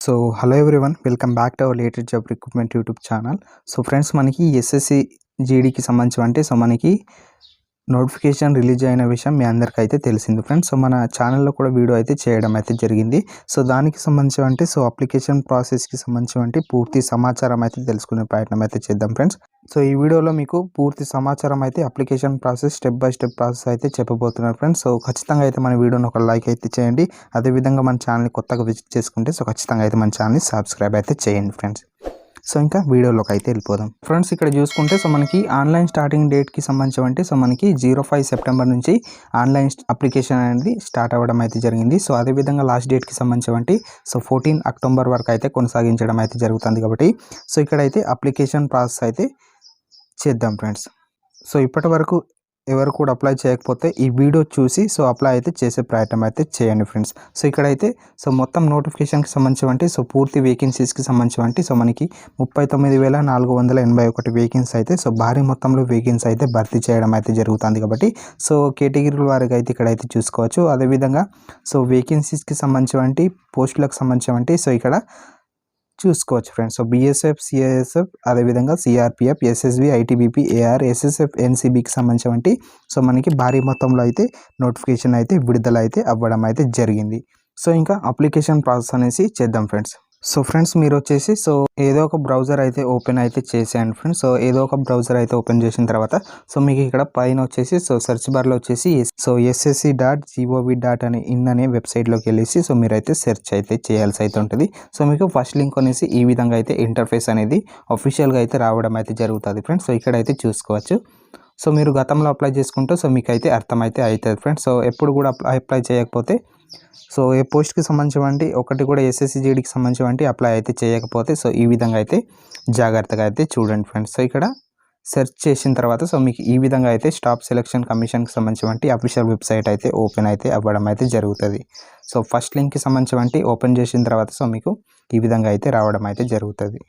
So hello everyone welcome back to our latest job recruitment YouTube channel so friends మనకి SSC జీడీకి సంబంధించి అంటే so మనకి notification release అయిన విషయం మీ అందరికీ అయితే తెలిసింది ఫ్రెండ్స్ సో మన ఛానల్లో కూడా వీడియో అయితే చేయడం అయితే జరిగింది. సో దానికి సంబంధించి అంటే సో అప్లికేషన్ ప్రాసెస్కి సంబంధించి పూర్తి సమాచారం అయితే తెలుసుకునే ప్రయత్నం అయితే చేద్దాం ఫ్రెండ్స్ సో ఈ వీడియోలో మీకు పూర్తి సమాచారం అయితే application process step by step process అయితే చెప్పబోతున్నారు ఫ్రెండ్స్. సో ఖచ్చితంగా అయితే మన వీడియోని ఒక లైక్ అయితే చేయండి. అదేవిధంగా మన ఛానల్ని కొత్తగా విజిట్ చేసుకుంటే సో ఖచ్చితంగా అయితే మన ఛానల్ని సబ్స్క్రైబ్ అయితే చేయండి ఫ్రెండ్స్. సో ఇంకా వీడియోలోకి అయితే వెళ్ళిపోదాం. ఫ్రెండ్స్ ఇక్కడ చూసుకుంటే సో మనకి ఆన్లైన్ స్టార్టింగ్ డేట్కి సంబంధించి అంటే సో మనకి జీరో ఫైవ్ సెప్టెంబర్ నుంచి ఆన్లైన్ అప్లికేషన్ అనేది స్టార్ట్ అవ్వడం అయితే జరిగింది. సో అదేవిధంగా లాస్ట్ డేట్కి సంబంధించి అంటే సో ఫోర్టీన్ అక్టోబర్ వరకు అయితే కొనసాగించడం అయితే జరుగుతుంది కాబట్టి. సో ఇక్కడైతే అప్లికేషన్ ప్రాసెస్ అయితే చేద్దాం ఫ్రెండ్స్. సో ఇప్పటి వరకు ఎవరు కూడా అప్లై చేయకపోతే ఈ వీడియో చూసి సో అప్లై అయితే చేసే ప్రయత్నం అయితే చేయండి ఫ్రెండ్స్. సో ఇక్కడైతే సో మొత్తం నోటిఫికేషన్కి సంబంధించి సో పూర్తి వేకెన్సీస్కి సంబంధించి సో మనకి ముప్పై తొమ్మిది వేల నాలుగు వందల ఎనభై ఒకటి వేకెన్సీ అయితే సో భారీ మొత్తంలో వేకెన్సీ అయితే భర్తీ చేయడం అయితే జరుగుతుంది కాబట్టి సో కేటగిరీల వారికి అయితే ఇక్కడైతే చూసుకోవచ్చు. అదేవిధంగా సో వేకెన్సీస్కి సంబంధించి పోస్టులకు సంబంధించి సో ఇక్కడ చూసుకోవచ్చు ఫ్రెండ్స్ సో బీఎస్ఎఫ్ సిఐఎస్ఎఫ్ అదేవిధంగా CRPF SSB ITBP AR SSF ఎన్సీబీకి సంబంధించినటువంటి సో మనకి భారీ మొత్తంలో అయితే నోటిఫికేషన్ అయితే విడుదల అయితే అవ్వడం అయితే జరిగింది. సో ఇంకా అప్లికేషన్ ప్రాసెస్ అనేసి చేద్దాం ఫ్రెండ్స్ సో ఫ్రెండ్స్ మీరు వచ్చేసి సో ఏదో ఒక బ్రౌజర్ అయితే ఓపెన్ అయితే చేసేయండి ఫ్రెండ్స్. సో ఏదో ఒక బ్రౌజర్ అయితే ఓపెన్ చేసిన తర్వాత సో మీకు ఇక్కడ పైన వచ్చేసి సో సెర్చ్ బార్లో వచ్చేసి so SSC dot GOV dot అనే ఇన్ అనే వెబ్సైట్లోకి వెళ్ళేసి సో మీరైతే సెర్చ్ అయితే చేయాల్సి అయితే ఉంటుంది. సో మీకు ఫస్ట్ లింక్ అనేసి ఈ విధంగా అయితే ఇంటర్ఫేస్ అనేది అఫీషియల్గా అయితే రావడం అయితే జరుగుతుంది ఫ్రెండ్స్. సో ఇక్కడైతే చూసుకోవచ్చు. సో మీరు గతంలో అప్లై చేసుకుంటే సో మీకు అయితే అర్థమైతే అవుతుంది ఫ్రెండ్స్. సో ఎప్పుడు కూడా అప్లై చేయకపోతే సో ఏ పోస్ట్కి సంబంధించినటువంటి ఒకటి కూడా ఎస్ఎస్సి జీడీకి సంబంధించినటువంటి అప్లై అయితే చేయకపోతే సో ఈ విధంగా అయితే జాగ్రత్తగా అయితే చూడండి ఫ్రెండ్స్. సో ఇక్కడ సెర్చ్ చేసిన తర్వాత సో మీకు ఈ విధంగా అయితే స్టాఫ్ సెలక్షన్ కమిషన్కి సంబంధించినటువంటి అఫీషియల్ వెబ్సైట్ అయితే ఓపెన్ అయితే అవ్వడం అయితే జరుగుతుంది. సో ఫస్ట్ లింక్కి సంబంధించినటువంటి ఓపెన్ చేసిన తర్వాత సో మీకు ఈ విధంగా అయితే రావడం అయితే జరుగుతుంది.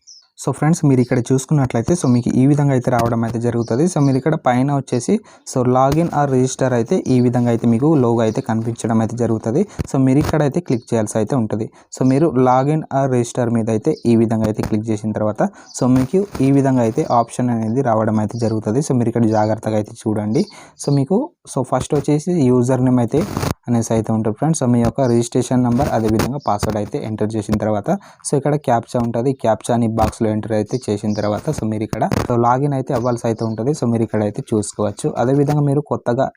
సో ఫ్రెండ్స్ మీరు ఇక్కడ చూసుకున్నట్లయితే సో మీకు ఈ విధంగా అయితే రావడం అయితే జరుగుతుంది. సో మీరు ఇక్కడ పైన వచ్చేసి సో లాగిన్ ఆర్ రిజిస్టర్ అయితే ఈ విధంగా అయితే మీకు లోగో అయితే కనిపించడం అయితే జరుగుతుంది. సో మీరు ఇక్కడ అయితే క్లిక్ చేయాల్సి అయితే ఉంటుంది. సో మీరు లాగిన్ ఆర్ రిజిస్టర్ మీద అయితే ఈ విధంగా అయితే క్లిక్ చేసిన తర్వాత సో మీకు ఈ విధంగా అయితే ఆప్షన్ అనేది రావడం అయితే జరుగుతుంది. సో మీరు ఇక్కడ జాగ్రత్తగా అయితే చూడండి. సో మీకు సో ఫస్ట్ వచ్చేసి యూజర్ నేమ్ అయితే అనేసి అయితే ఉంటుంది ఫ్రెండ్స్. సో మీ యొక్క రిజిస్ట్రేషన్ నెంబర్ అదేవిధంగా పాస్వర్డ్ అయితే ఎంటర్ చేసిన తర్వాత సో ఇక్కడ క్యాప్చా ఉంటుంది. క్యాప్చా అని బాక్స్లో ఎంటర్ అయితే చేసిన తర్వాత సో మీరు ఇక్కడ సో లాగిన్ అయితే అవ్వాల్సి అయితే ఉంటుంది. సో మీరు ఇక్కడ అయితే చూసుకోవచ్చు. అదేవిధంగా మీరు కొత్తగా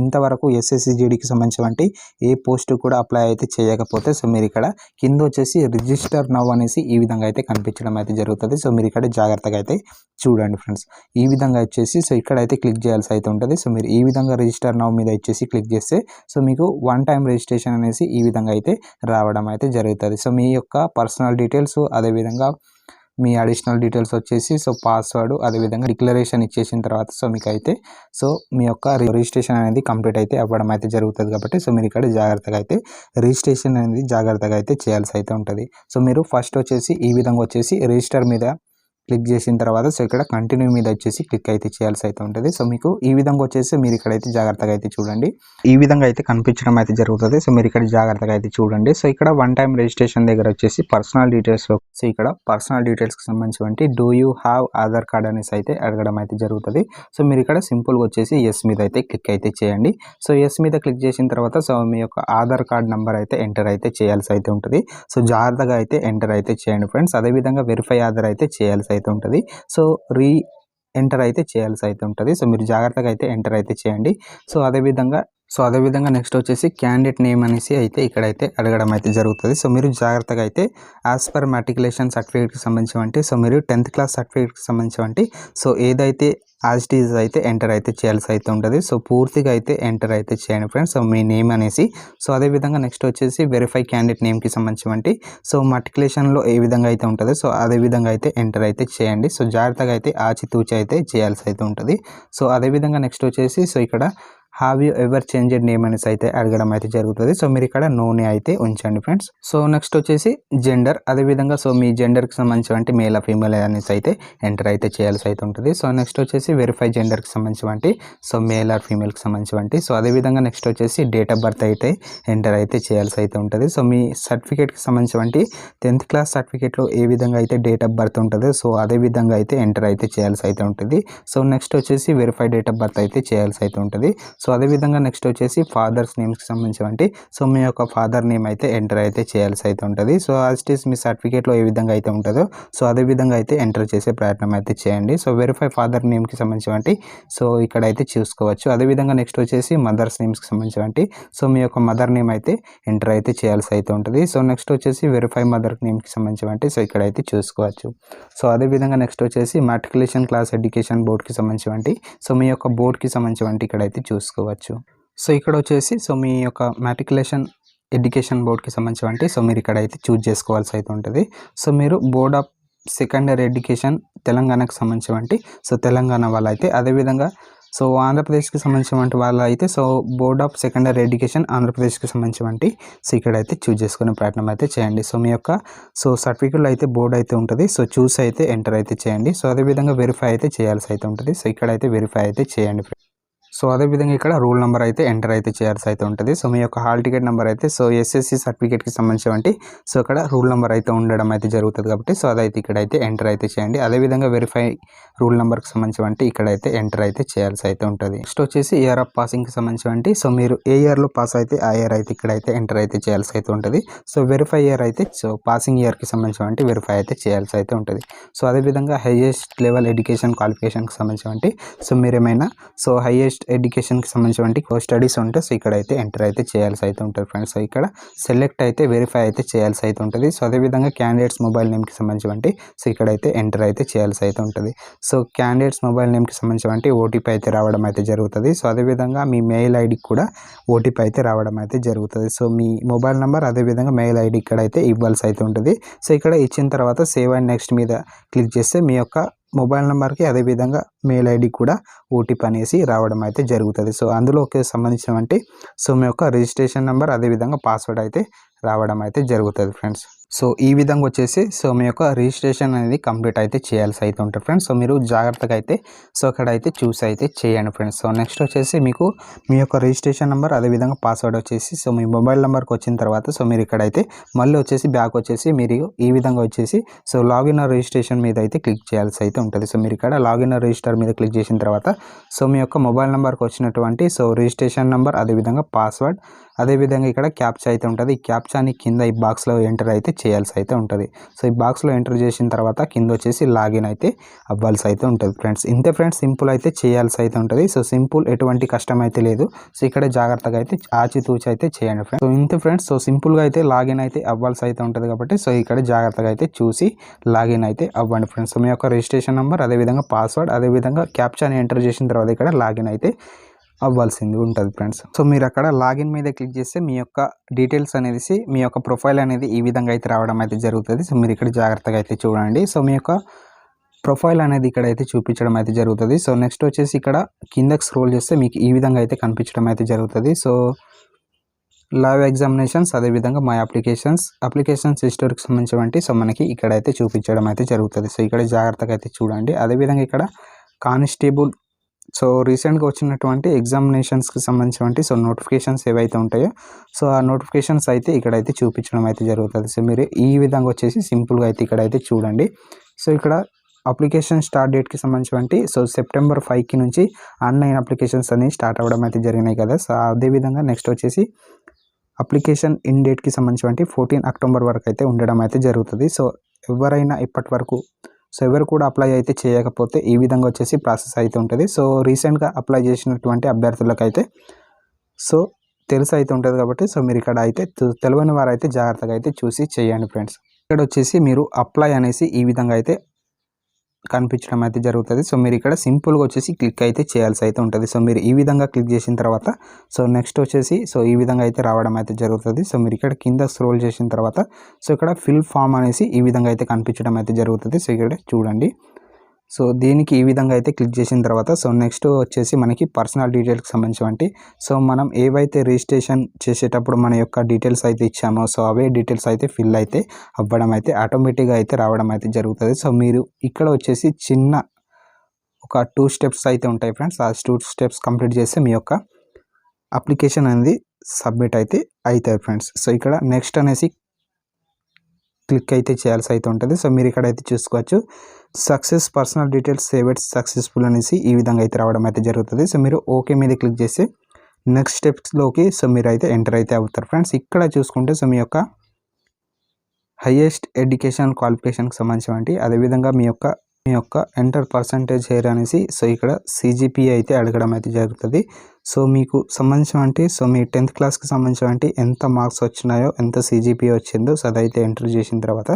ఇంతవరకు ఎస్ఎస్సిజిడికి సంబంధించినటువంటి ఏ పోస్ట్ కూడా అప్లై అయితే చేయకపోతే సో మీరు ఇక్కడ కింద వచ్చేసి రిజిస్టర్ నవ్ అనేసి ఈ విధంగా అయితే కనిపించడం అయితే జరుగుతుంది. సో మీరు ఇక్కడ జాగ్రత్తగా అయితే చూడండి ఫ్రెండ్స్. ఈ విధంగా వచ్చేసి సో ఇక్కడ అయితే క్లిక్ చేయాల్సి అయితే ఉంటుంది. సో మీరు ఈ విధంగా రిజిస్టర్ నవ్ మీద వచ్చేసి క్లిక్ చేస్తే సో మీకు వన్ టైం రిజిస్ట్రేషన్ అనేసి ఈ విధంగా అయితే రావడం అయితే జరుగుతుంది. సో మీ యొక్క పర్సనల్ డీటెయిల్స్ అదేవిధంగా మీ అడిషనల్ డీటెయిల్స్ వచ్చేసి సో పాస్వర్డ్ అదేవిధంగా డిక్లరేషన్ ఇచ్చేసిన తర్వాత సో మీకు అయితే సో మీ యొక్క రిజిస్ట్రేషన్ అనేది కంప్లీట్ అయితే అవ్వడం అయితే జరుగుతుంది కాబట్టి సో మీరు ఇక్కడ జాగ్రత్తగా అయితే రిజిస్ట్రేషన్ అనేది జాగ్రత్తగా అయితే చేయాల్సి అయితే ఉంటుంది. సో మీరు ఫస్ట్ వచ్చేసి ఈ విధంగా వచ్చేసి రిజిస్టర్ మీద క్లిక్ చేసిన తర్వాత సో ఇక్కడ కంటిన్యూ మీద వచ్చేసి క్లిక్ అయితే చేయాల్సి అయితే ఉంటుంది. సో మీకు ఈ విధంగా వచ్చేసి మీరు ఇక్కడైతే జాగ్రత్తగా అయితే చూడండి. ఈ విధంగా అయితే కనిపించడం అయితే జరుగుతుంది. సో మీరు ఇక్కడ జాగ్రత్తగా అయితే చూడండి. సో ఇక్కడ వన్ టైం రిజిస్ట్రేషన్ దగ్గర వచ్చేసి పర్సనల్ డీటెయిల్స్ సో ఇక్కడ పర్సనల్ డీటెయిల్స్కి సంబంధించి do you have Aadhaar card అనేసి అయితే అడగడం అయితే జరుగుతుంది. సో మీరు ఇక్కడ సింపుల్గా వచ్చేసి ఎస్ మీద అయితే క్లిక్ అయితే చేయండి. సో ఎస్ మీద క్లిక్ చేసిన తర్వాత సో మీ యొక్క ఆధార్ కార్డ్ నెంబర్ అయితే ఎంటర్ అయితే చేయాల్సి అయితే ఉంటుంది. సో జాగ్రత్తగా అయితే ఎంటర్ అయితే చేయండి ఫ్రెండ్స్ అదేవిధంగా వెరిఫై ఆధార్ అయితే చేయాల్సి అయితే ఉంటుంది. సో రీ ఎంటర్ అయితే చేయాల్సి అయితే ఉంటుంది. సో మీరు జాగ్రత్తగా అయితే ఎంటర్ అయితే చేయండి. సో అదేవిధంగా సో అదేవిధంగా నెక్స్ట్ వచ్చేసి క్యాండిడేట్ నేమ్ అనేసి అయితే ఇక్కడైతే అడగడం అయితే జరుగుతుంది. సో మీరు జాగ్రత్తగా అయితే యాజ్ పర్ మెట్రికులేషన్ సర్టిఫికేట్కి సంబంధించి సో మీరు టెన్త్ క్లాస్ సర్టిఫికేట్కి సంబంధించి సో ఏదైతే యాజ్ టీజ్ అయితే ఎంటర్ అయితే చేయాల్సి అయితే ఉంటుంది. సో పూర్తిగా అయితే ఎంటర్ అయితే చేయండి ఫ్రెండ్స్ సో మీ నేమ్ అనేసి. సో అదేవిధంగా నెక్స్ట్ వచ్చేసి వెరిఫై క్యాండిడేట్ నేమ్కి సంబంధించి సో మటికులేషన్లో ఏ విధంగా అయితే ఉంటుందో సో అదే విధంగా అయితే ఎంటర్ అయితే చేయండి. సో జాగ్రత్తగా అయితే ఆచితూచి అయితే చేయాల్సి అయితే ఉంటుంది. సో అదేవిధంగా నెక్స్ట్ వచ్చేసి సో ఇక్కడ have you ever change name అనేసి అయితే అడగడం అయితే జరుగుతుంది. సో మీరు ఇక్కడ నోని అయితే ఉంచండి ఫ్రెండ్స్. సో నెక్స్ట్ వచ్చేసి జెండర్ అదేవిధంగా సో మీ జెండర్కి సంబంధించి మేల్ ఫీమేల్ అనేసి అయితే ఎంటర్ అయితే చేయాల్సి అయితే ఉంటుంది. సో నెక్స్ట్ వచ్చేసి వెరిఫై జెండర్కి సంబంధించి సో మేల్ ఆర్ ఫీమేల్కి సంబంధించి సో అదేవిధంగా నెక్స్ట్ వచ్చేసి డేట్ ఆఫ్ బర్త్ అయితే ఎంటర్ అయితే చేయాల్సి అయితే ఉంటుంది. సో మీ సర్టిఫికేట్కి సంబంధించి టెన్త్ క్లాస్ సర్టిఫికేట్లో ఏ విధంగా అయితే డేట్ ఆఫ్ బర్త్ ఉంటుందో సో అదే విధంగా అయితే ఎంటర్ అయితే చేయాల్సి అయితే ఉంటుంది. సో నెక్స్ట్ వచ్చేసి వెరిఫై డేట్ ఆఫ్ బర్త్ అయితే చేయాల్సి అయితే ఉంటుంది. సో సో అదేవిధంగా నెక్స్ట్ వచ్చేసి ఫాదర్స్ నేమ్స్కి సంబంధించినటువంటి సో మీ యొక్క ఫాదర్ నేమ్ అయితే ఎంటర్ అయితే చేయాల్సి అయితే ఉంటుంది. సో యాజ్ ఇట్ ఈస్ మీ సర్టిఫికేట్లో ఏ విధంగా అయితే ఉంటుందో సో అదే విధంగా అయితే ఎంటర్ చేసే ప్రయత్నం అయితే చేయండి. సో వెరిఫై ఫాదర్ నేమ్కి సంబంధించినటువంటి సో ఇక్కడ అయితే చూసుకోవచ్చు. అదేవిధంగా నెక్స్ట్ వచ్చేసి మదర్స్ నేమ్స్కి సంబంధించినటువంటి సో మీ యొక్క మదర్ నేమ్ అయితే ఎంటర్ అయితే చేయాల్సి అయితే ఉంటుంది. సో నెక్స్ట్ వచ్చేసి వెరిఫై మదర్ నేమ్కి సంబంధించినటువంటి సో ఇక్కడ అయితే చూసుకోవచ్చు. సో అదేవిధంగా నెక్స్ట్ వచ్చేసి మాట్రికులేషన్ క్లాస్ ఎడ్యుకేషన్ బోర్డ్కి సంబంధించినటువంటి సో మీ యొక్క బోర్డ్కి సంబంధించినటువంటి ఇక్కడ అయితే చూసుకోవచ్చు. సో ఇక్కడ వచ్చేసి సో మీ యొక్క మ్యాట్రికులేషన్ ఎడ్యుకేషన్ బోర్డ్కి సంబంధించి సో మీరు ఇక్కడ అయితే చూజ్ చేసుకోవాల్సి అయితే ఉంటుంది. సో మీరు బోర్డ్ ఆఫ్ సెకండరీ ఎడ్యుకేషన్ తెలంగాణకు సంబంధించి సో తెలంగాణ వాళ్ళు అయితే అదేవిధంగా సో ఆంధ్రప్రదేశ్కి సంబంధించినటువంటి వాళ్ళు అయితే so board of secondary education ఆంధ్రప్రదేశ్కి సంబంధించినటువంటి సో ఇక్కడైతే చూజ్ చేసుకునే ప్రయత్నం అయితే చేయండి. సో మీ యొక్క సో సర్టిఫికెట్లో అయితే బోర్డు అయితే ఉంటుంది. సో చూస్ అయితే ఎంటర్ అయితే చేయండి. సో అదేవిధంగా వెరిఫై అయితే చేయాల్సి అయితే ఉంటుంది. సో ఇక్కడైతే వెరిఫై అయితే చేయండి. సో అదేవిధంగా ఇక్కడ రూల్ నెంబర్ అయితే ఎంటర్ అయితే చేయాల్సి అయితే ఉంటుంది. సో మీ యొక్క హాల్ టికెట్ నెంబర్ అయితే సో ఎస్ఎస్సి సర్టిఫికేట్కి సంబంధించి సో ఇక్కడ రూల్ నెంబర్ అయితే ఉండడం అయితే జరుగుతుంది కాబట్టి సో అదైతే ఇక్కడైతే ఎంటర్ అయితే చేయండి. అదేవిధంగా వెరిఫై రూల్ నెంబర్కి సంబంధించి ఇక్కడైతే ఎంటర్ అయితే చేయాల్సి అయితే ఉంటుంది. నెక్స్ట్ వచ్చేసి ఇయర్ ఆఫ్ పాసింగ్కి సంబంధించి సో మీరు ఏ ఇయర్లో పాస్ అయితే ఆ ఇయర్ అయితే ఇక్కడైతే ఎంటర్ అయితే చేయాల్సి అయితే ఉంటుంది. సో వెరిఫై ఇయర్ అయితే సో పాసింగ్ ఇయర్కి సంబంధించి వెరిఫై అయితే చేయాల్సి అయితే ఉంటుంది. సో అదేవిధంగా హైయెస్ట్ లెవెల్ ఎడ్యుకేషన్ క్వాలిఫికేషన్కి సంబంధించి సో మీరు ఏమైనా సో హైయెస్ట్ ఎడ్యుకేషన్కి సంబంధించినటువంటి స్టడీస్ ఉంటే సో ఇక్కడ అయితే ఎంటర్ అయితే చేయాల్సి అయితే ఉంటుంది ఫ్రెండ్స్. సో ఇక్కడ సెలెక్ట్ అయితే వెరిఫై అయితే చేయాల్సి అయితే ఉంటుంది. సో అదేవిధంగా క్యాండిడేట్స్ మొబైల్ నేమ్కి సంబంధించినటువంటి సో ఇక్కడైతే ఎంటర్ అయితే చేయాల్సి అయితే ఉంటుంది. సో క్యాండిడేట్స్ మొబైల్ నేమ్కి సంబంధించినటువంటి ఓటీపీ అయితే రావడం అయితే జరుగుతుంది. సో అదేవిధంగా మీ మెయిల్ ఐడికి కూడా ఓటీపీ అయితే రావడం అయితే జరుగుతుంది. సో మీ మొబైల్ నెంబర్ అదేవిధంగా మెయిల్ ఐడి ఇక్కడ అయితే ఇవ్వాల్సి అయితే ఉంటుంది. సో ఇక్కడ ఇచ్చిన తర్వాత సేవ్ అండ్ నెక్స్ట్ మీద క్లిక్ చేస్తే మీ యొక్క మొబైల్ నెంబర్కి అదేవిధంగా మెయిల్ ఐడి కూడా ఓటీపీ అనేసి రావడం అయితే జరుగుతుంది. సో అందులోకి సంబంధించినటువంటి సో మీ యొక్క రిజిస్ట్రేషన్ నెంబర్ అదేవిధంగా పాస్వర్డ్ అయితే రావడం అయితే జరుగుతుంది ఫ్రెండ్స్. సో ఈ విధంగా వచ్చేసి సో మీ యొక్క రిజిస్ట్రేషన్ అనేది కంప్లీట్ అయితే చేయాల్సి అయితే ఉంటుంది ఫ్రెండ్స్. సో మీరు జాగ్రత్తగా అయితే సో అక్కడ అయితే చూసి అయితే చేయండి ఫ్రెండ్స్. సో నెక్స్ట్ వచ్చేసి మీకు మీ యొక్క రిజిస్ట్రేషన్ నెంబర్ అదేవిధంగా పాస్వర్డ్ వచ్చేసి సో మీ మొబైల్ నెంబర్కి వచ్చిన తర్వాత సో మీరు ఇక్కడైతే మళ్ళీ వచ్చేసి బ్యాక్ వచ్చేసి మీరు ఈ విధంగా వచ్చేసి సో లాగిన్ రిజిస్ట్రేషన్ మీద అయితే క్లిక్ చేయాల్సి అయితే ఉంటుంది. సో మీరు ఇక్కడ లాగిన్ రిజిస్టర్ మీద క్లిక్ చేసిన తర్వాత సో మీ యొక్క మొబైల్ నెంబర్కి వచ్చినటువంటి సో రిజిస్ట్రేషన్ నెంబర్ అదేవిధంగా పాస్వర్డ్ అదేవిధంగా ఇక్కడ క్యాప్చా అయితే ఉంటుంది. ఈ క్యాప్చాని కింద ఈ బాక్స్లో ఎంటర్ అయితే చేయాల్సి అయితే ఉంటుంది. సో ఈ బాక్స్లో ఎంటర్ చేసిన తర్వాత కింద వచ్చేసి లాగిన్ అయితే అవ్వాల్సి అయితే ఉంటుంది ఫ్రెండ్స్. ఇంతే ఫ్రెండ్స్ సింపుల్ అయితే చేయాల్సి అయితే ఉంటుంది. సో సింపుల్ ఎటువంటి కష్టం అయితే లేదు. సో ఇక్కడ జాగ్రత్తగా అయితే ఆచితూచి అయితే చేయండి ఫ్రెండ్స్. సో ఇంతే ఫ్రెండ్స్. సో సింపుల్గా అయితే లాగిన్ అయితే అవ్వాల్సి అయితే ఉంటుంది కాబట్టి సో ఇక్కడ జాగ్రత్తగా అయితే చూసి లాగిన్ అయితే అవ్వండి ఫ్రెండ్స్. సో మీ యొక్క రిజిస్ట్రేషన్ నెంబర్ అదేవిధంగా పాస్వర్డ్ అదేవిధంగా క్యాప్చాని ఎంటర్ చేసిన తర్వాత ఇక్కడ లాగిన్ అయితే అవ్వాల్సింది ఉంటుంది ఫ్రెండ్స్. సో మీరు అక్కడ లాగిన్ మీద క్లిక్ చేస్తే మీ యొక్క డీటెయిల్స్ అనేది మీ యొక్క ప్రొఫైల్ అనేది ఈ విధంగా అయితే రావడం అయితే జరుగుతుంది. సో మీరు ఇక్కడ జాగ్రత్తగా అయితే చూడండి. సో మీ యొక్క ప్రొఫైల్ అనేది ఇక్కడ అయితే చూపించడం అయితే జరుగుతుంది. సో నెక్స్ట్ వచ్చేసి ఇక్కడ కిందకి స్క్రోల్ చేస్తే మీకు ఈ విధంగా అయితే కనిపించడం అయితే జరుగుతుంది. సో లైవ్ ఎగ్జామినేషన్స్ అదేవిధంగా మై అప్లికేషన్స్ అప్లికేషన్స్ హిస్టరీకి సంబంధించినటువంటి సో మనకి ఇక్కడైతే చూపించడం అయితే జరుగుతుంది. సో ఇక్కడ జాగ్రత్తగా అయితే చూడండి. అదేవిధంగా ఇక్కడ కానిస్టేబుల్ సో రీసెంట్గా వచ్చినటువంటి ఎగ్జామినేషన్స్కి సంబంధించినటువంటి సో నోటిఫికేషన్స్ ఏవైతే ఉంటాయో సో ఆ నోటిఫికేషన్స్ అయితే ఇక్కడైతే చూపించడం అయితే జరుగుతుంది. సో మీరు ఈ విధంగా వచ్చేసి సింపుల్గా అయితే ఇక్కడైతే చూడండి. సో ఇక్కడ అప్లికేషన్ స్టార్ట్ డేట్కి సంబంధించినటువంటి సో సెప్టెంబర్ ఫైవ్కి నుంచి ఆన్లైన్ అప్లికేషన్స్ అనేవి స్టార్ట్ అవ్వడం అయితే జరిగినాయి కదా. సో అదేవిధంగా నెక్స్ట్ వచ్చేసి అప్లికేషన్ ఇన్ డేట్కి సంబంధించినటువంటి ఫోర్టీన్ అక్టోబర్ వరకు అయితే ఉండడం అయితే జరుగుతుంది. సో ఎవరైనా ఇప్పటి వరకు సో ఎవరు కూడా అప్లై అయితే చేయకపోతే ఈ విధంగా వచ్చేసి ప్రాసెస్ అయితే ఉంటుంది. సో రీసెంట్గా అప్లై చేసినటువంటి అభ్యర్థులకైతే సో తెలిసి అయితే ఉంటుంది కాబట్టి సో మీరు ఇక్కడ అయితే తెలియని వారు అయితే జాగ్రత్తగా అయితే చూసి చేయండి ఫ్రెండ్స్ ఇక్కడ వచ్చేసి మీరు అప్లై అనేసి ఈ విధంగా అయితే కనిపించడం అయితే జరుగుతుంది. సో మీరు ఇక్కడ సింపుల్గా వచ్చేసి క్లిక్ అయితే చేయాల్సి అయితే ఉంటుంది. సో మీరు ఈ విధంగా క్లిక్ చేసిన తర్వాత సో నెక్స్ట్ వచ్చేసి సో ఈ విధంగా అయితే రావడం అయితే జరుగుతుంది. సో మీరు ఇక్కడ కింద స్క్రోల్ చేసిన తర్వాత సో ఇక్కడ ఫిల్ ఫామ్ అనేసి ఈ విధంగా అయితే కనిపించడం అయితే జరుగుతుంది. సో ఇక్కడ చూడండి. సో దీనికి ఈ విధంగా అయితే క్లిక్ చేసిన తర్వాత సో నెక్స్ట్ వచ్చేసి మనకి పర్సనల్ డీటెయిల్స్కి సంబంధించినటువంటి సో మనం ఏవైతే రిజిస్ట్రేషన్ చేసేటప్పుడు మన యొక్క డీటెయిల్స్ అయితే ఇచ్చామో సో అవే డీటెయిల్స్ అయితే ఫిల్ అయితే అవ్వడం అయితే ఆటోమేటిక్గా అయితే రావడం అయితే జరుగుతుంది. సో మీరు ఇక్కడ వచ్చేసి చిన్న ఒక టూ స్టెప్స్ అయితే ఉంటాయి ఫ్రెండ్స్. ఆ టూ స్టెప్స్ కంప్లీట్ చేస్తే మీ యొక్క అప్లికేషన్ అనేది సబ్మిట్ అయితే అవుతాయి ఫ్రెండ్స్. సో ఇక్కడ నెక్స్ట్ అనేసి క్లిక్ అయితే చేయాల్సి అయితే ఉంటుంది. సో మీరు ఇక్కడైతే చూసుకోవచ్చు. Success personal details saved successful అనేసి ఈ విధంగా అయితే రావడం అయితే జరుగుతుంది. సో మీరు ఓకే మీద క్లిక్ చేసి నెక్స్ట్ స్టెప్స్లోకి సో మీరు అయితే ఎంటర్ అయితే అవుతారు ఫ్రెండ్స్. ఇక్కడ చూసుకుంటే సో మీ యొక్క హయ్యెస్ట్ ఎడ్యుకేషన్ క్వాలిఫికేషన్కి సంబంధించి అదేవిధంగా మీ యొక్క మీ యొక్క ఎంటర్ పర్సంటేజ్ హెయిర్ అనేసి సో ఇక్కడ సిజిపిఏ అయితే అడగడం అయితే జరుగుతుంది. సో మీకు సంబంధించిన సో మీ టెన్త్ క్లాస్కి సంబంధించిన అంటే ఎంత మార్క్స్ వచ్చినాయో ఎంత సిజిపిఏ వచ్చిందో సో అదైతే ఎంటర్ చేసిన తర్వాత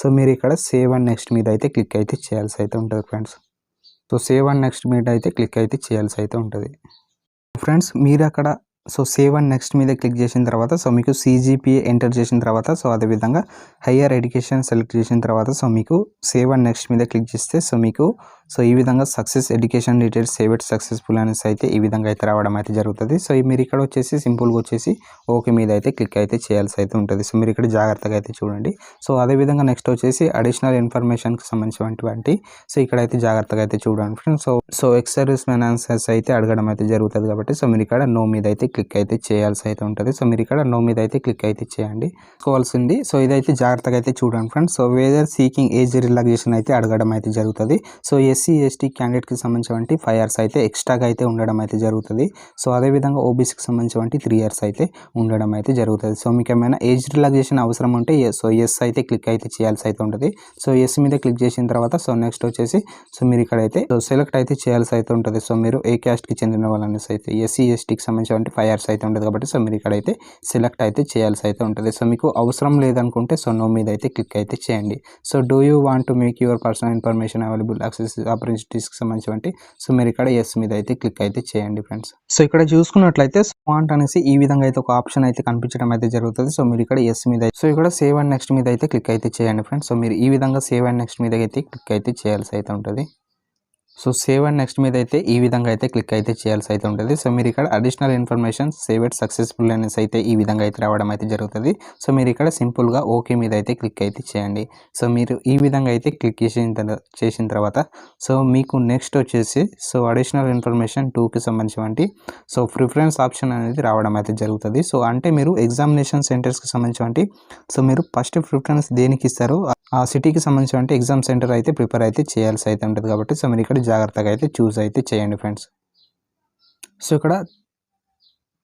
సో మీరు ఇక్కడ సేవ్ అండ్ నెక్స్ట్ మీద అయితే క్లిక్ అయితే చేయాల్సి అయితే ఉంటుంది friends so save and next మీద అయితే క్లిక్ అయితే చేయాల్సి అయితే ఉంటుంది. ఫ్రెండ్స్ మీరు అక్కడ సో సేవ్ అండ్ నెక్స్ట్ మీద క్లిక్ చేసిన తర్వాత సో మీకు సీజీపీఏ ఎంటర్ చేసిన తర్వాత సో అదేవిధంగా హయ్యర్ ఎడ్యుకేషన్ సెలెక్ట్ చేసిన తర్వాత సో మీకు సేవ్ అండ్ నెక్స్ట్ మీద క్లిక్ చేస్తే సో మీకు సో ఈ విధంగా success education details save it successful అనేసి అయితే ఈ విధంగా అయితే రావడం అయితే జరుగుతుంది. సో మీరు ఇక్కడ వచ్చేసి సింపుల్గా వచ్చేసి ఓకే మీద అయితే క్లిక్ అయితే చేయాల్సి అయితే ఉంటుంది. సో మీరు ఇక్కడ జాగ్రత్తగా అయితే చూడండి. సో అదేవిధంగా నెక్స్ట్ వచ్చేసి అడిషనల్ ఇన్ఫర్మేషన్కి సంబంధించినటువంటి సో ఇక్కడ అయితే జాగ్రత్తగా అయితే చూడండి friends. So so ex service men answers అయితే అడగడం అయితే జరుగుతుంది కాబట్టి సో మీరు ఇక్కడ నో మీద అయితే క్లిక్ అయితే చేయాల్సి అయితే ఉంటుంది. సో మీరు ఇక్కడ నో మీద అయితే క్లిక్ అయితే చేయండి. కోవాల్సింది. సో ఇదైతే జాగ్రత్తగా అయితే చూడండి friends. So whether seeking age relaxation అయితే అడగడం అయితే జరుగుతుంది. సో ఎస్సీ ఎస్టీ క్యాండిడేట్కి సంబంధించిన ఫైవ్ ఇయర్స్ అయితే ఎక్స్ట్రాగా అయితే ఉండడం అయితే జరుగుతుంది. సో అదేవిధంగా ఓబీసీకి సంబంధించిన త్రీ ఇయర్స్ అయితే ఉండడం అయితే జరుగుతుంది. సో మీకు ఏమైనా ఏజ్ రిలాక్సేషన్ అవసరం ఉంటే సో ఎస్ అయితే క్లిక్ అయితే చేయాల్సి అయితే ఉంటుంది. సో ఎస్ మీద క్లిక్ చేసిన తర్వాత సో నెక్స్ట్ వచ్చేసి సో మీరు ఇక్కడైతే సో సెలెక్ట్ అయితే చేయాల్సి అయితే ఉంటుంది. సో మీరు ఏ క్యాస్ట్కి చెందిన వాళ్ళనేసి అయితే ఎస్సీ ఎస్టీకి సంబంధించిన ఫైవ్ ఇయర్స్ అయితే ఉంటుంది కాబట్టి సో మీరు ఇక్కడైతే సెలెక్ట్ అయితే చేయాల్సి అయితే ఉంటుంది. సో మీకు అవసరం లేదనుకుంటే సో నో మీద అయితే క్లిక్ అయితే చేయండి. So do you want to make your personal information available access ఆపర్చునిటీస్కి సంబంధించినటువంటి సో మీరు ఇక్కడ ఎస్ మీద అయితే క్లిక్ అయితే చేయండి ఫ్రెండ్స్. సో ఇక్కడ చూసుకున్నట్లయితే స్మార్ట్ అనేసి ఈ విధంగా అయితే ఒక ఆప్షన్ అయితే కనిపించడం అయితే జరుగుతుంది. సో మీరు ఇక్కడ ఎస్ మీద సో ఇక్కడ సేవ్ అండ్ నెక్స్ట్ మీద అయితే క్లిక్ అయితే చేయండి ఫ్రెండ్స్. సో మీరు ఈ విధంగా సేవ్ అండ్ నెక్స్ట్ మీద అయితే క్లిక్ అయితే చేయాల్సి అయితే ఉంటుంది. సో సేవ్ అండ్ నెక్స్ట్ మీద అయితే ఈ విధంగా అయితే క్లిక్ అయితే చేయాల్సి అయితే ఉంటుంది. సో మీరు ఇక్కడ additional information save at successful అనేసి అయితే ఈ విధంగా అయితే రావడం అయితే జరుగుతుంది. సో మీరు ఇక్కడ సింపుల్గా ఓకే మీద అయితే క్లిక్ అయితే చేయండి. సో మీరు ఈ విధంగా అయితే క్లిక్ చేసిన చేసిన తర్వాత సో మీకు నెక్స్ట్ వచ్చేసి సో అడిషనల్ ఇన్ఫర్మేషన్ టూకి సంబంధించి సో ప్రిఫరెన్స్ ఆప్షన్ అనేది రావడం అయితే జరుగుతుంది. సో అంటే మీరు ఎగ్జామినేషన్ సెంటర్స్కి సంబంధించి సో మీరు ఫస్ట్ ప్రిఫరెన్స్ దేనికి ఇస్తారో ఆ సిటీకి సంబంధించిన ఎగ్జామ్ సెంటర్ అయితే ప్రిపేర్ అయితే చేయాల్సి అయితే ఉంటుంది కాబట్టి సో మీరు ఇక్కడ జాగ్రత్తగా అయితే చూస్ అయితే చేయండి ఫ్రెండ్స్ సో ఇక్కడ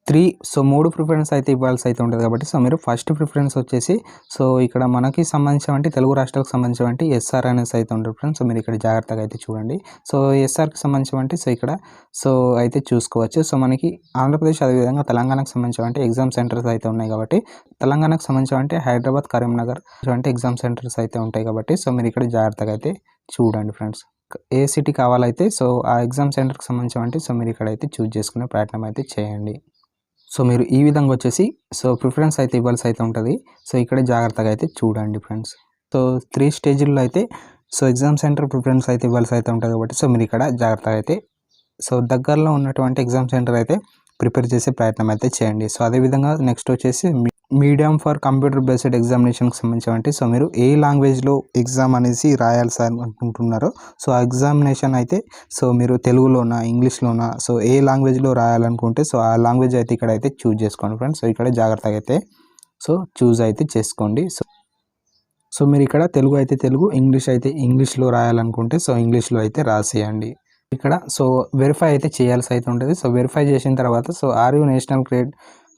త్రీ సో మూడు ప్రిఫరెన్స్ అయితే ఇవ్వాల్సి అయితే ఉంటుంది కాబట్టి సో మీరు ఫస్ట్ ప్రిఫరెన్స్ వచ్చేసి సో ఇక్కడ మనకి సంబంధించిన తెలుగు రాష్ట్రాలకు సంబంధించిన ఎస్ఆర్ అనేసి అయితే ఉంటుంది ఫ్రెండ్స్ సో మీరు ఇక్కడ జాగ్రత్తగా అయితే చూడండి. సో ఎస్ఆర్కి సంబంధించిన సో ఇక్కడ సో అయితే చూసుకోవచ్చు. సో మనకి ఆంధ్రప్రదేశ్ అదేవిధంగా తెలంగాణకు సంబంధించిన ఎగ్జామ్ సెంటర్స్ అయితే ఉన్నాయి కాబట్టి తెలంగాణకు సంబంధించిన హైదరాబాద్ కరీంనగర్ అంటే ఎగ్జామ్ సెంటర్స్ అయితే ఉంటాయి కాబట్టి సో మీరు ఇక్కడ జాగ్రత్తగా అయితే చూడండి ఫ్రెండ్స్ ఏ సిటీ కావాలైతే సో ఆ ఎగ్జామ్ సెంటర్కి సంబంధించిన సో మీరు ఇక్కడైతే చూజ్ చేసుకునే ప్రయత్నం అయితే చేయండి. సో మీరు ఈ విధంగా వచ్చేసి సో ప్రిఫరెన్స్ అయితే ఇవ్వాల్సి అయితే ఉంటుంది. సో ఇక్కడే జాగ్రత్తగా అయితే చూడండి ఫ్రెండ్స్. సో త్రీ స్టేజ్లో అయితే సో ఎగ్జామ్ సెంటర్ ప్రిఫరెన్స్ అయితే ఇవ్వాల్సి అయితే ఉంటుంది కాబట్టి సో మీరు ఇక్కడ జాగ్రత్తగా అయితే సో దగ్గరలో ఉన్నటువంటి ఎగ్జామ్ సెంటర్ అయితే ప్రిపేర్ చేసే ప్రయత్నం అయితే చేయండి. సో అదేవిధంగా నెక్స్ట్ వచ్చేసి మీడియం ఫర్ కంప్యూటర్ బేస్డ్ ఎగ్జామినేషన్కి సంబంధించి సో మీరు ఏ లాంగ్వేజ్లో ఎగ్జామ్ అనేసి రాయాలి సార్ అనుకుంటున్నారో సో ఆ ఎగ్జామినేషన్ అయితే సో మీరు తెలుగులోనా ఇంగ్లీష్లోనా సో ఏ లాంగ్వేజ్లో రాయాలనుకుంటే సో ఆ లాంగ్వేజ్ అయితే ఇక్కడ అయితే చూజ్ చేసుకోండి ఫ్రెండ్స్. సో ఇక్కడ జాగ్రత్తగా అయితే సో చూజ్ అయితే చేసుకోండి. సో సో మీరు ఇక్కడ తెలుగు అయితే తెలుగు ఇంగ్లీష్ అయితే ఇంగ్లీష్లో రాయాలనుకుంటే సో ఇంగ్లీష్లో అయితే రాసేయండి. ఇక్కడ సో వెరిఫై అయితే చేయాల్సి అయితే ఉంటుంది. సో వెరిఫై చేసిన తర్వాత so are you national grade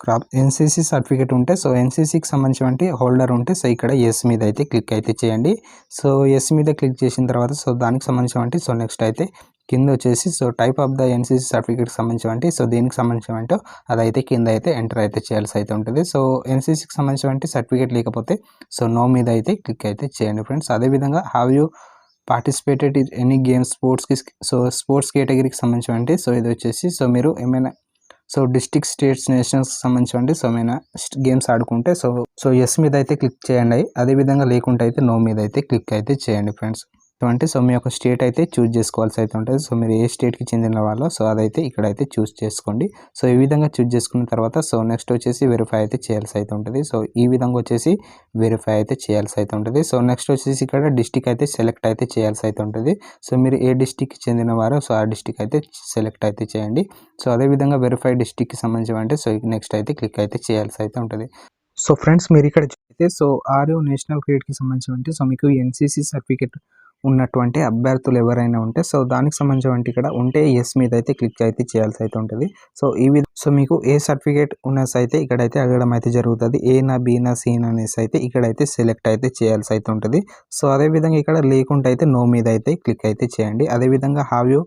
crop NCC certificate ఉంటే సో ఎన్సీసీకి సంబంధించినటువంటి హోల్డర్ ఉంటే సో ఇక్కడ ఎస్ మీద అయితే క్లిక్ అయితే చేయండి. సో ఎస్ మీద క్లిక్ చేసిన తర్వాత సో దానికి సంబంధించినటువంటి సో నెక్స్ట్ అయితే కింద వచ్చేసి so type of the NCC సర్టిఫికేట్కి సంబంధించినటువంటి సో దీనికి సంబంధించినటువంటి అదైతే కింద అయితే ఎంటర్ అయితే చేయాల్సి అయితే ఉంటుంది. సో ఎన్సీసీకి సంబంధించినటువంటి సర్టిఫికేట్ లేకపోతే సో నో మీద అయితే క్లిక్ అయితే చేయండి ఫ్రెండ్స్ అదేవిధంగా have you participated any games స్పోర్ట్స్కి so sports కేటగిరీకి సంబంధించినటువంటి సో ఇది వచ్చేసి సో మీరు ఏమైనా సో డిస్టిక్ స్టేట్స్ నేషనల్స్ సంబంధించి సో గేమ్స్ ఆడుకుంటే సో సో ఎస్ మీద అయితే క్లిక్ చేయండి. అదేవిధంగా లేకుంటే అయితే నో మీద అయితే క్లిక్ అయితే చేయండి ఫ్రెండ్స్. అంటే సో మీ యొక్క స్టేట్ అయితే చూస్ చేసుకోవాల్సి అయితే ఉంటుంది. సో మీరు ఏ స్టేట్కి చెందిన వాళ్ళో సో అదైతే ఇక్కడైతే చూస్ చేసుకోండి. సో ఈ విధంగా చూస్ చేసుకున్న తర్వాత సో నెక్స్ట్ వచ్చేసి వెరిఫై అయితే చేయాల్సి అయితే ఉంటుంది. సో ఈ విధంగా వచ్చేసి వెరిఫై అయితే చేయాల్సి అయితే ఉంటుంది. సో నెక్స్ట్ వచ్చేసి ఇక్కడ డిస్టిక్ అయితే సెలెక్ట్ అయితే చేయాల్సి అయితే ఉంటుంది. సో మీరు ఏ డిస్టిక్కి చెందిన వారో సో ఆ డిస్టిక్ అయితే సెలెక్ట్ అయితే చేయండి. సో అదేవిధంగా వెరిఫై డిస్టిక్కి సంబంధించి అంటే సో నెక్స్ట్ అయితే క్లిక్ అయితే చేయాల్సి అయితే ఉంటుంది. సో ఫ్రెండ్స్ మీరు ఇక్కడ చూస్తే సో ఆర్యో నేషనల్ క్రికెట్కి సంబంధించి అంటే సో మీకు ఎన్సీసీ సర్టిఫికేట్ ఉన్నటువంటి అభ్యర్థులు ఎవరైనా ఉంటే సో దానికి సంబంధించి ఇక్కడ ఉంటే ఎస్ మీద అయితే క్లిక్ అయితే చేయాల్సి అయితే ఉంటుంది. సో ఈ విధ సో మీకు ఏ సర్టిఫికేట్ ఉన్నస్ అయితే ఇక్కడైతే అడగడం అయితే జరుగుతుంది. ఏ నా సీనా సీన్ అనేసి అయితే ఇక్కడైతే సెలెక్ట్ అయితే చేయాల్సి అయితే ఉంటుంది. సో అదేవిధంగా ఇక్కడ లేకుండా అయితే నో మీద అయితే క్లిక్ అయితే చేయండి. అదేవిధంగా హావ్ యూ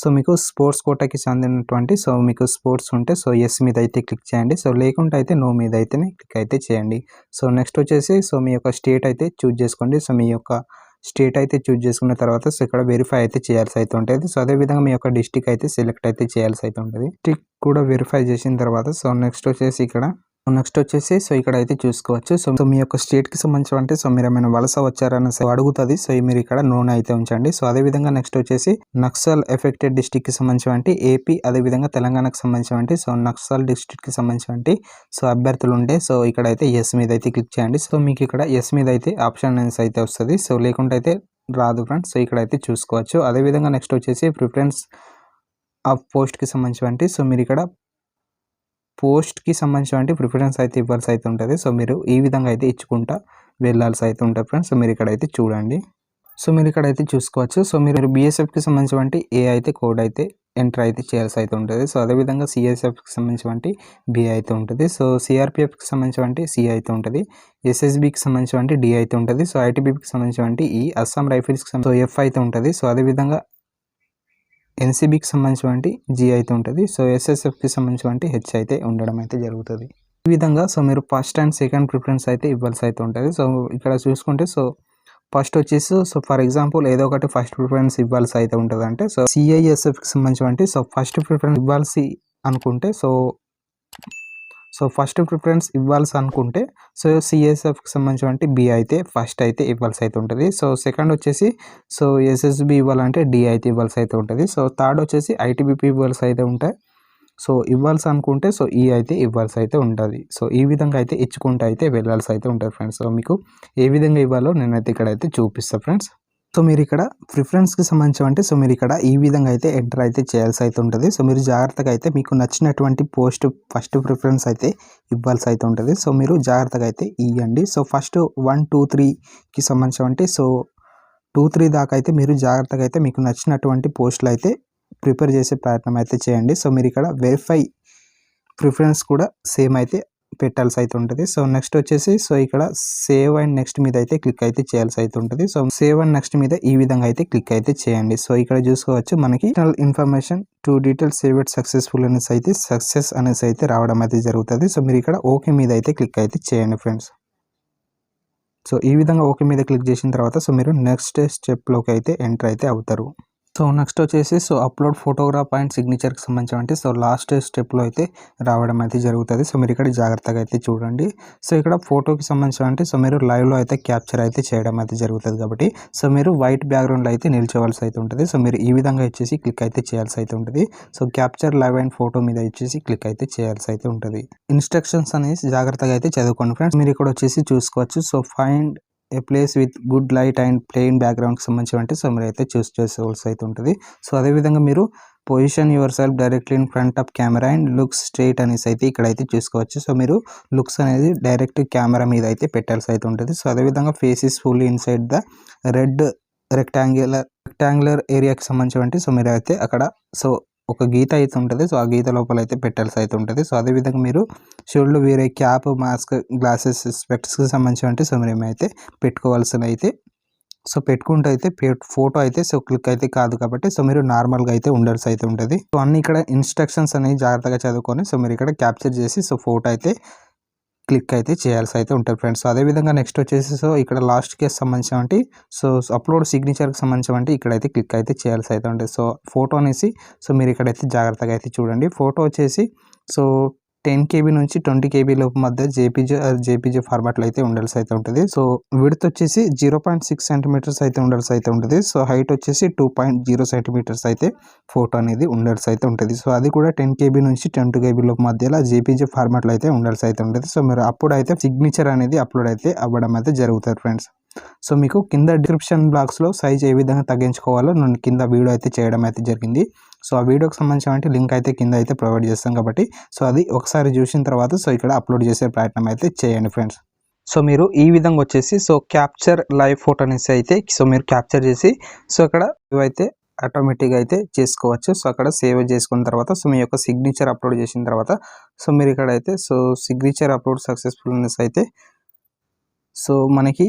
సో మీకు స్పోర్ట్స్ కోటకి చెందినటువంటి సో మీకు స్పోర్ట్స్ ఉంటే సో ఎస్ మీద అయితే క్లిక్ చేయండి. సో లేకుంటే అయితే నో మీద అయితేనే క్లిక్ అయితే చేయండి. సో నెక్స్ట్ వచ్చేసి సో మీ యొక్క స్టేట్ అయితే చూజ్ చేసుకోండి. సో మీ యొక్క స్టేట్ అయితే చూజ్ చేసుకున్న తర్వాత సో ఇక్కడ వెరిఫై అయితే చేయాల్సి అయితే ఉంటుంది. సో అదేవిధంగా మీ యొక్క డిస్టిక్ అయితే సెలెక్ట్ అయితే చేయాల్సి అయితే ఉంటుంది. డిస్టిక్ కూడా వెరిఫై చేసిన తర్వాత సో నెక్స్ట్ వచ్చేసి ఇక్కడ నెక్స్ట్ వచ్చేసి సో ఇక్కడ అయితే చూసుకోవచ్చు. సో సో మీ యొక్క స్టేట్కి సంబంధించిన అంటే సో మీరు ఏమైనా వలస వచ్చారని సో అడుగుతుంది. సో మీరు ఇక్కడ నూనె అయితే ఉంచండి. సో అదేవిధంగా నెక్స్ట్ వచ్చేసి నక్సల్ ఎఫెక్టెడ్ డిస్టిక్కి సంబంధించి ఏపీ అదేవిధంగా తెలంగాణకు సంబంధించి సో నక్సల్ డిస్టిక్కి సంబంధించి సో అభ్యర్థులు ఉండే సో ఇక్కడ అయితే ఎస్ మీద అయితే క్లిక్ చేయండి. సో మీకు ఇక్కడ ఎస్ మీద అయితే ఆప్షన్ అయితే వస్తుంది. సో లేకుంటే అయితే రాదు ఫ్రెండ్స్ సో ఇక్కడ అయితే చూసుకోవచ్చు అదేవిధంగా నెక్స్ట్ వచ్చేసి ప్రిఫరెన్స్ ఆఫ్ పోస్ట్కి సంబంధించి సో మీరు ఇక్కడ పోస్ట్కి సంబంధించిన ప్రిఫరెన్స్ అయితే ఇవ్వాల్సి అయితే ఉంటుంది. సో మీరు ఈ విధంగా అయితే ఇచ్చుకుంటా వెళ్ళాల్సి అయితే ఉంటుంది ఫ్రెండ్స్. సో మీరు ఇక్కడైతే చూడండి. సో మీరు ఇక్కడైతే చూసుకోవచ్చు. సో మీరు బీఎస్ఎఫ్కి సంబంధించి ఏ అయితే కోడ్ అయితే ఎంటర్ అయితే చేయాల్సి అయితే ఉంటుంది. సో అదేవిధంగా సిఎస్ఎఫ్కి సంబంధించినటువంటి బి అయితే ఉంటుంది. సో సిఆర్పిఎఫ్కి సంబంధించినటువంటి సి అయితే ఉంటుంది. ఎస్ఎస్బికి సంబంధించినటువంటి డి అయితే ఉంటుంది. సో ఐటీబీకి సంబంధించినటువంటి ఈ e, అస్సాం రైఫిల్స్కి సో ఎఫ్ అయితే ఉంటుంది. సో అదేవిధంగా ఎన్సీబీకి సంబంధించినటువంటి జీ అయితే ఉంటుంది. సో ఎస్ఎస్ఎఫ్కి సంబంధించినటువంటి హెచ్ అయితే ఉండడం అయితే జరుగుతుంది. ఈ విధంగా సో మీరు ఫస్ట్ అండ్ సెకండ్ ప్రిఫరెన్స్ అయితే ఇవ్వాల్సి అయితే ఉంటుంది. సో ఇక్కడ చూసుకుంటే సో ఫస్ట్ వచ్చేసి సో ఫర్ ఎగ్జాంపుల్ ఏదో ఒకటి ఫస్ట్ ప్రిఫరెన్స్ ఇవ్వాల్సి అయితే ఉంటుంది అంటే సో సిఐఎస్ఎఫ్కి సంబంధించినటువంటి సో ఫస్ట్ ప్రిఫరెన్స్ ఇవ్వాల్సి అనుకుంటే సో సో ఫస్ట్ ప్రిఫరెన్స్ ఇవ్వాల్సి అనుకుంటే సో సిఎస్ఎఫ్కి సంబంధించినటువంటి బి అయితే ఫస్ట్ అయితే ఇవ్వాల్సి అయితే ఉంటుంది. సో సెకండ్ వచ్చేసి సో ఎస్ఎస్బి ఇవ్వాలంటే డి అయితే ఇవ్వాల్సి అయితే ఉంటుంది. సో థర్డ్ వచ్చేసి ఐటీబీపీ ఇవ్వాల్సి అయితే ఉంటాయి. సో ఇవ్వాల్సి అనుకుంటే సో ఈ అయితే ఇవ్వాల్సి అయితే ఉంటుంది. సో ఈ విధంగా అయితే ఇచ్చుకుంటూ అయితే వెళ్ళాల్సి అయితే ఉంటుంది ఫ్రెండ్స్ సో మీకు ఏ విధంగా ఇవ్వాలో నేనైతే ఇక్కడైతే చూపిస్తాను ఫ్రెండ్స్ సో మీరు ఇక్కడ ప్రిఫరెన్స్కి సంబంధించి అంటే సో మీరు ఇక్కడ ఈ విధంగా అయితే ఎంటర్ అయితే చేయాల్సి అయితే ఉంటుంది సో మీరు జాగ్రత్తగా అయితే మీకు నచ్చినటువంటి పోస్ట్ ఫస్ట్ ప్రిఫరెన్స్ అయితే ఇవ్వాల్సి అయితే ఉంటుంది సో మీరు జాగ్రత్తగా అయితే ఇవ్వండి సో ఫస్ట్ వన్ టూ త్రీకి సంబంధించి సో టూ త్రీ దాకా అయితే మీరు జాగ్రత్తగా అయితే మీకు నచ్చినటువంటి పోస్టులు అయితే ప్రిపేర్ చేసే ప్రయత్నం అయితే చేయండి. సో మీరు ఇక్కడ వెరిఫై ప్రిఫరెన్స్ కూడా సేమ్ అయితే పెట్టాల్సి అయితే ఉంటుంది. సో నెక్స్ట్ వచ్చేసి సో ఇక్కడ సేవ్ అండ్ నెక్స్ట్ మీద అయితే క్లిక్ అయితే చేయాల్సి అయితే ఉంటుంది. సో సేవ్ అండ్ నెక్స్ట్ మీద ఈ విధంగా అయితే క్లిక్ అయితే చేయండి. సో ఇక్కడ చూసుకోవచ్చు మనకి information to details saved successful అనేసి అయితే సక్సెస్ అనేసి అయితే రావడం అయితే జరుగుతుంది. సో మీరు ఇక్కడ ఓకే మీద అయితే క్లిక్ అయితే చేయండి ఫ్రెండ్స్ సో ఈ విధంగా ఓకే మీద క్లిక్ చేసిన తర్వాత సో మీరు నెక్స్ట్ స్టెప్లోకి అయితే ఎంటర్ అయితే అవుతారు. సో నెక్స్ట్ వచ్చేసి సో అప్లోడ్ ఫోటోగ్రాఫ్ అండ్ సిగ్నేచర్కి సంబంధించి అంటే సో లాస్ట్ స్టెప్లో అయితే రావడం అయితే జరుగుతుంది. సో మీరు ఇక్కడ జాగ్రత్తగా అయితే చూడండి. సో ఇక్కడ ఫోటోకి సంబంధించి అంటే సో మీరు లైవ్లో అయితే క్యాప్చర్ అయితే చేయడం అయితే జరుగుతుంది కాబట్టి సో మీరు వైట్ బ్యాక్గ్రౌండ్లో అయితే నిల్చోవాల్సి అయితే ఉంటుంది. సో మీరు ఈ విధంగా వచ్చేసి క్లిక్ అయితే చేయాల్సి అయితే ఉంటుంది. So capture live and photo మీద వచ్చేసి క్లిక్ అయితే చేయాల్సి అయితే ఉంటుంది. ఇన్స్ట్రక్షన్స్ అనేసి జాగ్రత్తగా అయితే చదువుకోండి ఫ్రెండ్స్ మీరు ఇక్కడ వచ్చేసి చూసుకోవచ్చు. So find a place with good light and plain బ్యాక్గ్రౌండ్కి సంబంధించి అంటే సో మీరు అయితే చూస్ చేసుకోవాల్సి అయితే ఉంటుంది. సో అదేవిధంగా మీరు position yourself directly in front of camera and looks straight అనేసి అయితే ఇక్కడైతే చూసుకోవచ్చు. సో మీరు లుక్స్ అనేది డైరెక్ట్ కెమెరా మీద అయితే పెట్టాల్సి అయితే ఉంటుంది. సో అదేవిధంగా faces full inside the red rectangular rectangular ఏరియాకి సంబంధించి సో మీరు అయితే అక్కడ. సో ఒక గీత అయితే ఉంటుంది. సో ఆ గీత లోపల అయితే పెట్టాల్సి అయితే ఉంటుంది. సో అదేవిధంగా మీరు షోల్డ్ వేరే క్యాప్ మాస్క్ గ్లాసెస్ స్పెక్ట్స్కి సంబంధించి అంటే సో మేము ఏమైతే పెట్టుకోవాల్సిన అయితే సో పెట్టుకుంటూ అయితే ఫోటో అయితే సో క్లిక్ అయితే కాదు కాబట్టి సో మీరు నార్మల్గా అయితే ఉండాల్సి అయితే ఉంటుంది. సో అన్ని ఇక్కడ ఇన్స్ట్రక్షన్స్ అనేవి జాగ్రత్తగా చదువుకొని సో మీరు ఇక్కడ క్యాప్చర్ చేసి సో ఫోటో అయితే క్లిక్ అయితే చేయాల్సి అయితే ఉంటుంది ఫ్రెండ్స్ సో అదేవిధంగా నెక్స్ట్ వచ్చేసి సో ఇక్కడ లాస్ట్ కేసు సంబంధించినటువంటి సో అప్లోడ్ సిగ్నేచర్కి సంబంధించినటువంటి ఇక్కడైతే క్లిక్ అయితే చేయాల్సి అయితే ఉంటుంది. సో ఫోటో అనేసి సో మీరు ఇక్కడైతే జాగ్రత్తగా అయితే చూడండి. ఫోటో వచ్చేసి సో టెన్ కేబీ నుంచి ట్వంటీ కేబీ లోపు మధ్య జేపీజీ జేపీజీ ఫార్మాట్లో అయితే ఉండాల్సి అయితే ఉంటుంది. సో విడత్ వచ్చేసి జీరో పాయింట్ సిక్స్ సెంటీమీటర్స్ అయితే ఉండాల్సి అయితే ఉంటుంది. సో హైట్ వచ్చేసి టూ పాయింట్ జీరో సెంటీమీటర్స్ అయితే ఫోటో అనేది ఉండాల్సి అయితే ఉంటుంది. సో అది కూడా టెన్ కేబీ నుంచి ట్వంటీ కేబీ లోపు మధ్యలో జేపీజీ ఫార్మాట్లో అయితే ఉండాల్సి అయితే ఉంటుంది. సో మీరు అప్పుడు అయితే సిగ్నేచర్ అనేది అప్లోడ్ అయితే అవ్వడం అయితే జరుగుతుంది ఫ్రెండ్స్ సో మీకు కింద డిస్క్రిప్షన్ బాక్స్లో సైజ్ ఏ విధంగా తగ్గించుకోవాలో నేను కింద వీడియో అయితే చేయడం అయితే జరిగింది. సో ఆ వీడియోకి సంబంధించిన లింక్ అయితే కింద అయితే ప్రొవైడ్ చేస్తాం కాబట్టి సో అది ఒకసారి చూసిన తర్వాత సో ఇక్కడ అప్లోడ్ చేసే ప్రయత్నం అయితే చేయండి ఫ్రెండ్స్ సో మీరు ఈ విధంగా వచ్చేసి సో క్యాప్చర్ లైవ్ ఫోటో అనేసి అయితే సో మీరు క్యాప్చర్ చేసి సో ఇక్కడ ఇవైతే ఆటోమేటిక్గా అయితే చేసుకోవచ్చు. సో అక్కడ సేవ్ చేసుకున్న తర్వాత సో మీ యొక్క సిగ్నేచర్ అప్లోడ్ చేసిన తర్వాత సో మీరు ఇక్కడ అయితే సో సిగ్నేచర్ అప్లోడ్ సక్సెస్ఫుల్నెస్ అయితే సో మనకి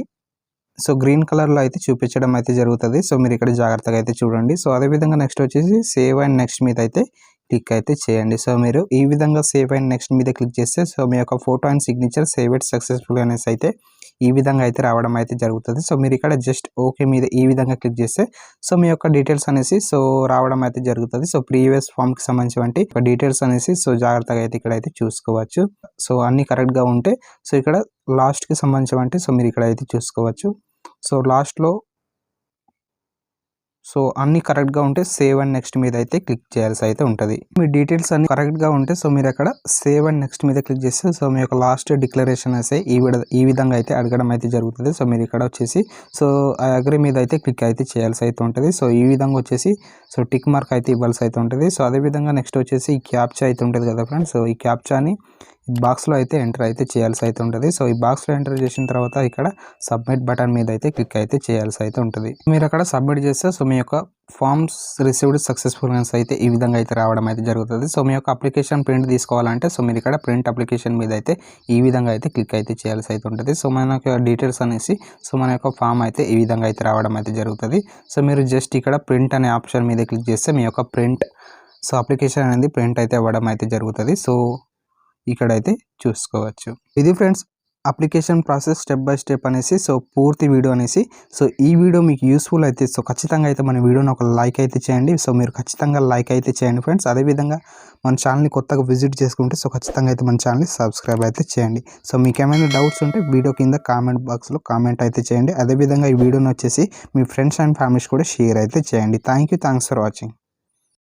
సో గ్రీన్ కలర్లో అయితే చూపించడం అయితే జరుగుతుంది. సో మీరు ఇక్కడ జాగ్రత్తగా అయితే చూడండి. సో అదేవిధంగా నెక్స్ట్ వచ్చేసి సేవ్ అండ్ నెక్స్ట్ మీద అయితే క్లిక్ అయితే చేయండి. సో మీరు ఈ విధంగా సేవ్ అండ్ నెక్స్ట్ మీద క్లిక్ చేస్తే సో మీ యొక్క photo and signature save it successful అనేసి అయితే ఈ విధంగా అయితే రావడం అయితే జరుగుతుంది. సో మీరు ఇక్కడ జస్ట్ ఓకే మీద ఈ విధంగా క్లిక్ చేస్తే సో మీ యొక్క డీటెయిల్స్ అనేసి సో రావడం అయితే జరుగుతుంది. సో ప్రీవియస్ ఫామ్కి సంబంధించినటువంటి డీటెయిల్స్ అనేసి సో జాగ్రత్తగా అయితే ఇక్కడ అయితే చూసుకోవచ్చు. సో అన్నీ కరెక్ట్గా ఉంటే సో ఇక్కడ లాస్ట్కి సంబంధించినటువంటి సో మీరు ఇక్కడ అయితే చూసుకోవచ్చు. సో లాస్ట్లో సో అన్ని కరెక్ట్గా ఉంటే సేవ్ అండ్ నెక్స్ట్ మీద అయితే క్లిక్ చేయాల్సి అయితే ఉంటుంది. మీ డీటెయిల్స్ అన్ని కరెక్ట్గా ఉంటే సో మీరు అక్కడ సేవ్ అండ్ నెక్స్ట్ మీద క్లిక్ చేస్తే సో మీ యొక్క లాస్ట్ డిక్లరేషన్ అయితే ఈ ఈ విధంగా అయితే అడగడం అయితే జరుగుతుంది. సో మీరు ఇక్కడ వచ్చేసి సో ఆ అగ్రి మీద అయితే క్లిక్ అయితే చేయాల్సి అయితే ఉంటుంది. సో ఈ విధంగా వచ్చేసి సో టిక్ మార్క్ అయితే ఇవ్వాల్సి అయితే ఉంటుంది. సో అదేవిధంగా నెక్స్ట్ వచ్చేసి ఈ క్యాప్చా అయితే ఉంటుంది కదా ఫ్రెండ్స్. సో ఈ క్యాప్చాని బాక్స్లో అయితే ఎంటర్ అయితే చేయాల్సి అయితే ఉంటుంది. సో ఈ బాక్స్లో ఎంటర్ చేసిన తర్వాత ఇక్కడ సబ్మిట్ బటన్ మీద అయితే క్లిక్ అయితే చేయాల్సి అయితే ఉంటుంది. మీరు అక్కడ సబ్మిట్ చేస్తే సో మీ యొక్క ఫామ్స్ రిసీవ్డ్ సక్సెస్ఫుల్నెస్ అయితే ఈ విధంగా అయితే రావడం అయితే జరుగుతుంది. సో మీ యొక్క అప్లికేషన్ ప్రింట్ తీసుకోవాలంటే సో మీరు ఇక్కడ ప్రింట్ అప్లికేషన్ మీద అయితే ఈ విధంగా అయితే క్లిక్ అయితే చేయాల్సి అయితే ఉంటుంది. సో మన యొక్క డీటెయిల్స్ అనేసి సో మన యొక్క ఫామ్ అయితే ఈ విధంగా అయితే రావడం అయితే జరుగుతుంది. సో మీరు జస్ట్ ఇక్కడ ప్రింట్ అనే ఆప్షన్ మీద క్లిక్ చేస్తే మీ యొక్క ప్రింట్ సో అప్లికేషన్ అనేది ప్రింట్ అయితే అవ్వడం అయితే జరుగుతుంది. సో ఇక్కడైతే చూసుకోవచ్చు. ఇది friends application process step by step అనేసి సో పూర్తి వీడియో అనేసి సో ఈ వీడియో మీకు యూస్ఫుల్ అయితే సో ఖచ్చితంగా అయితే మన వీడియోని ఒక లైక్ అయితే చేయండి. సో మీరు ఖచ్చితంగా లైక్ అయితే చేయండి ఫ్రెండ్స్. అదేవిధంగా మన ఛానల్ని కొత్తగా విజిట్ చేసుకుంటే సో ఖచ్చితంగా అయితే మన ఛానల్ని సబ్స్క్రైబ్ అయితే చేయండి. సో మీకు ఏమైనా డౌట్స్ ఉంటే వీడియో కింద కామెంట్ బాక్స్లో కామెంట్ అయితే చేయండి. అదేవిధంగా ఈ వీడియోని వచ్చేసి మీ ఫ్రెండ్స్ అండ్ ఫ్యామిలీస్ కూడా షేర్ అయితే చేయండి. Thank you. Thanks for watching.